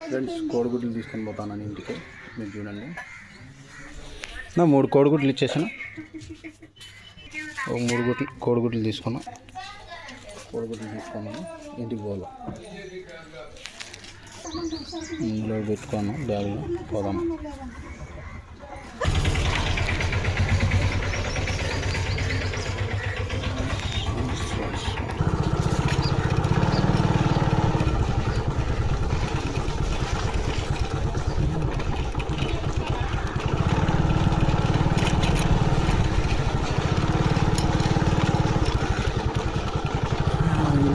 Friends కోడిగుడ్లు తీసుకొని పోతాను ఇంటికి మీరు చూడండి. నా మూడు కోడిగుడ్లు ఇచ్చేసాను. ఒక మూడు గుడ్లు కోడిగుడ్లు తీసుకున్నాం. కోడిగుడ్లు తీసుకున్నాను. ఇంటికి పోదాం. ఇందులో పెట్టుకున్నాం బ్యాగ్లో పోదాం.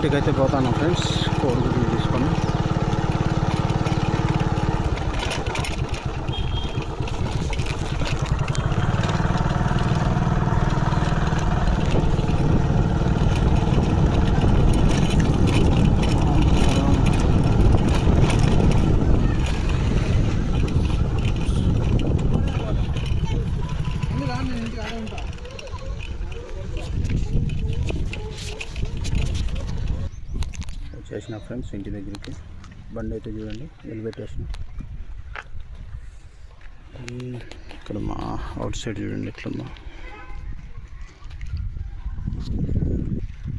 ఇంటికైతే పోతాను ఫ్రెండ్స్ కోడిగుడ్లు తీసుకొని వచ్చేసిన ఫ్రెండ్స్ ఇంటి దగ్గరికి. బండి అయితే చూడండి నిలబెట్టేసిన ఇక్కడ మా అవుట్ సైడ్ చూడండి ఎట్లుందో.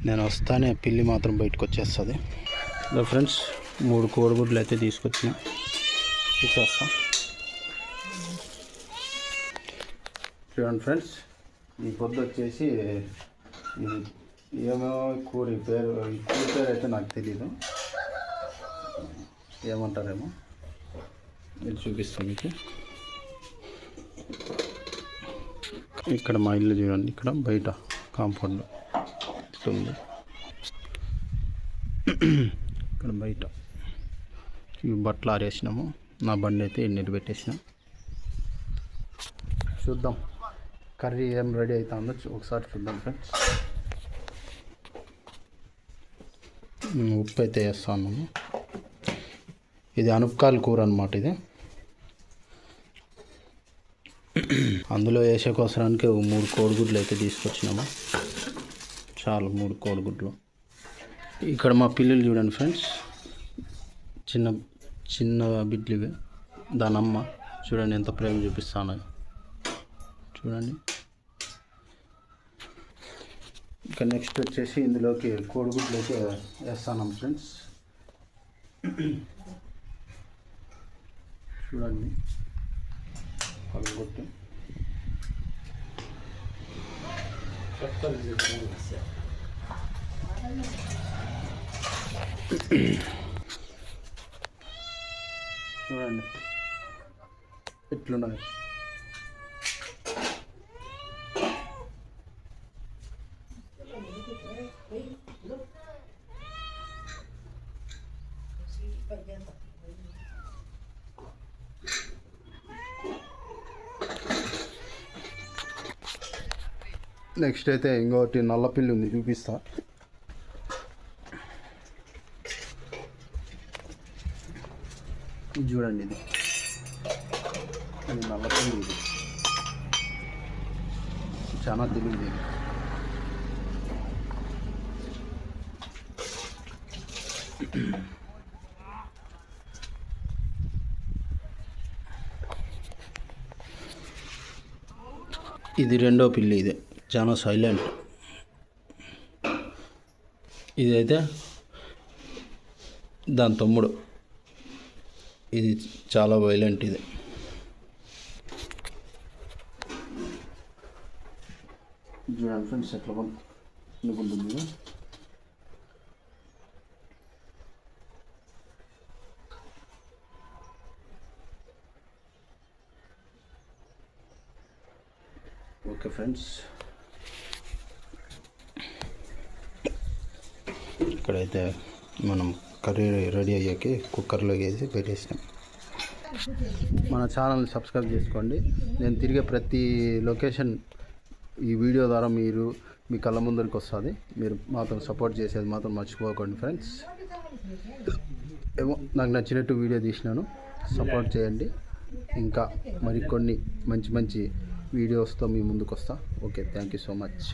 నేను వస్తానే పిల్లి మాత్రం బయటకు వచ్చేస్తుంది. ఇలా ఫ్రెండ్స్ మూడు కోడిగుడ్లు అయితే తీసుకొచ్చిన. ఇచ్చేస్తాం. చూడండి ఫ్రెండ్స్ ఈ పొద్దు వచ్చేసి ఏమో కూర పేరు కూర పేరు అయితే నాకు తెలియదు ఏమంటారేమో ఇది చూపిస్తాను మీకు ఇక్కడ మా ఇల్లు చూడండి ఇక్కడ బయట కాంపౌండ్ ఉంది. ఇక్కడ బయట. ఈ బట్టలు ఆరేసినాము. నా బండి అయితే ఎన్ని పెట్టేసినాం. చూద్దాం. కర్రీ ఏం రెడీ అవుతుందో ఒకసారి చూద్దాం ఫ్రెండ్స్ ఉప్పు అయితే వేస్తాను ఇది అనుపకాయల కూర అనమాట ఇది. అందులో వేసే కోసరానికి మూడు కోడిగుడ్లు అయితే తీసుకొచ్చినాము. చాలు మూడు కోడిగుడ్లు. ఇక్కడ మా పిల్లలు చూడండి ఫ్రెండ్స్. చిన్న చిన్న బిడ్లు ఇవి. చూడండి ఎంత ప్రేమ చూపిస్తాను చూడండి. ఇంకా నెక్స్ట్ వచ్చేసి ఇందులోకి కోడిగుడ్లు అయితే వేస్తాను ఫ్రెండ్స్ చూడండి. పగలగొట్టి. చూడండి. ఎట్లున్నాయి. నెక్స్ట్ అయితే ఇంకోటి నల్లపిల్లి ఉంది చూపిస్తా. ఇది చూడండి ఇది. ఇది నల్లపిల్లి ఇది. చాలా తెలియదు ఇది. ఇది రెండో పిల్లి ఇది. చాలా సైలెంట్ ఇదైతే దాని తమ్ముడు. ఇది చాలా వైలెంట్ ఇది. చూడండి ఫ్రెండ్స్ ఎట్లా అనుకుంటుంది ఓకే ఫ్రెండ్స్. ఇక్కడైతే మనం కర్రీ రెడీ అయ్యాకి కుక్కర్లో వేసి పెట్టేసినాం మన ఛానల్ సబ్స్క్రైబ్ చేసుకోండి. నేను తిరిగే ప్రతి లొకేషన్ ఈ వీడియో ద్వారా మీరు మీ కళ్ళ ముందరికి వస్తుంది. మీరు మాత్రం సపోర్ట్ చేసేది మాత్రం మర్చిపోకండి ఫ్రెండ్స్. ఏమో నాకు నచ్చినట్టు వీడియో తీసినాను. సపోర్ట్ చేయండి. ఇంకా మరికొన్ని మంచి మంచి వీడియోస్తో మీ ముందుకు వస్తా okay thank you so much.